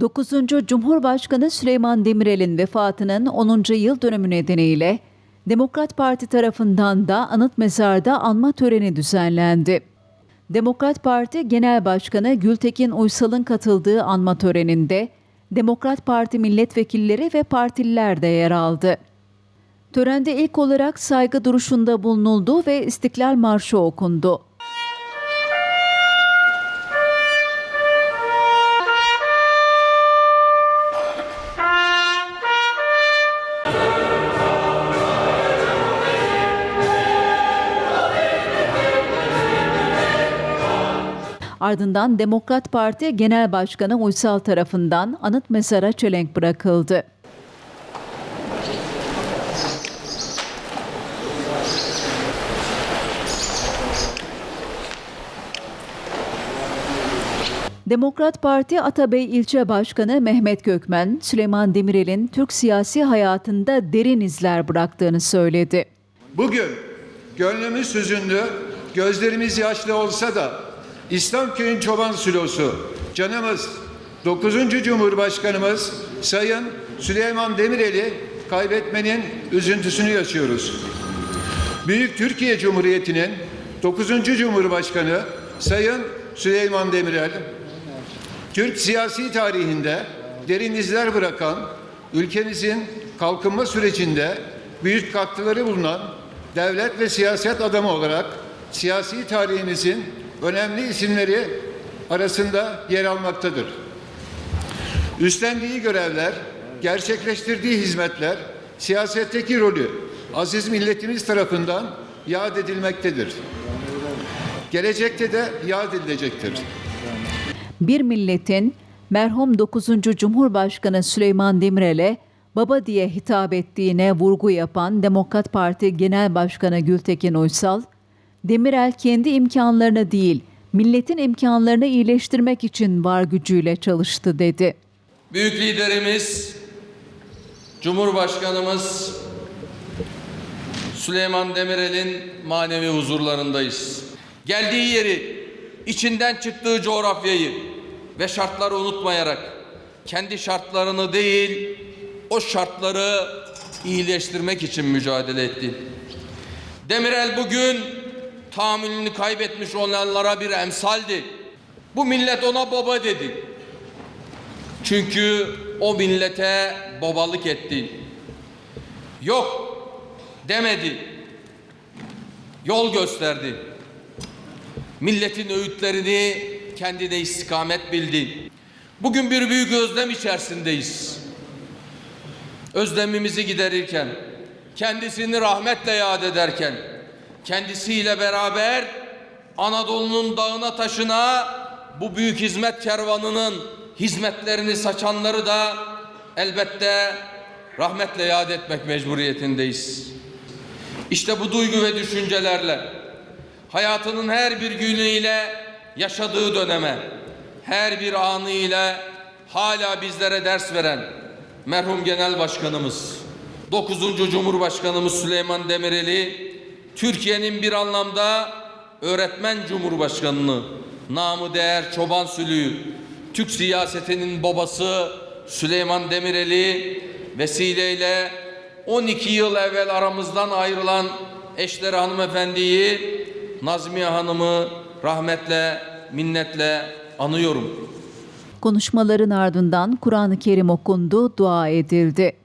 9. Cumhurbaşkanı Süleyman Demirel'in vefatının 10. yıl dönümü nedeniyle Demokrat Parti tarafından da anıt mezarda anma töreni düzenlendi. Demokrat Parti Genel Başkanı Gültekin Uysal'ın katıldığı anma töreninde Demokrat Parti milletvekilleri ve partililer de yer aldı. Törende ilk olarak saygı duruşunda bulunuldu ve İstiklal Marşı okundu. Ardından Demokrat Parti Genel Başkanı Uysal tarafından anıt mezara çelenk bırakıldı. Demokrat Parti Atabey İlçe Başkanı Mehmet Gökmen, Süleyman Demirel'in Türk siyasi hayatında derin izler bıraktığını söyledi. Bugün gönlümüz hüzünlü, gözlerimiz yaşlı olsa da İslamköy'ün çoban sülosu, canımız 9. Cumhurbaşkanımız Sayın Süleyman Demirel'i kaybetmenin üzüntüsünü yaşıyoruz. Büyük Türkiye Cumhuriyeti'nin 9. Cumhurbaşkanı Sayın Süleyman Demirel, Türk siyasi tarihinde derin izler bırakan, ülkemizin kalkınma sürecinde büyük katkıları bulunan devlet ve siyaset adamı olarak siyasi tarihimizin önemli isimleri arasında yer almaktadır. Üstlendiği görevler, gerçekleştirdiği hizmetler, siyasetteki rolü aziz milletimiz tarafından yad edilmektedir. Gelecekte de yad edilecektir. Bir milletin merhum 9. Cumhurbaşkanı Süleyman Demirel'e baba diye hitap ettiğine vurgu yapan Demokrat Parti Genel Başkanı Gültekin Uysal, Demirel kendi imkanlarını değil, milletin imkanlarını iyileştirmek için var gücüyle çalıştı dedi. Büyük liderimiz, Cumhurbaşkanımız Süleyman Demirel'in manevi huzurlarındayız. Geldiği yeri, içinden çıktığı coğrafyayı ve şartları unutmayarak kendi şartlarını değil, o şartları iyileştirmek için mücadele etti. Demirel bugün tahammülünü kaybetmiş olanlara bir emsaldi. Bu millet ona baba dedi. Çünkü o millete babalık etti. Yok demedi. Yol gösterdi. Milletin öğütlerini kendine istikamet bildi. Bugün bir büyük özlem içerisindeyiz. Özlemimizi giderirken, kendisini rahmetle yad ederken, kendisiyle beraber Anadolu'nun dağına taşına bu büyük hizmet kervanının hizmetlerini saçanları da elbette rahmetle yad etmek mecburiyetindeyiz. İşte bu duygu ve düşüncelerle hayatının her bir günüyle yaşadığı döneme, her bir anıyla hala bizlere ders veren merhum Genel Başkanımız, 9. Cumhurbaşkanımız Süleyman Demirel'i Türkiye'nin bir anlamda öğretmen cumhurbaşkanını, namı değer çoban sülüğü, Türk siyasetinin babası Süleyman Demirel'i vesileyle 12 yıl evvel aramızdan ayrılan eşleri hanımefendiyi Nazmiye Hanım'ı rahmetle, minnetle anıyorum. Konuşmaların ardından Kur'an-ı Kerim okundu, dua edildi.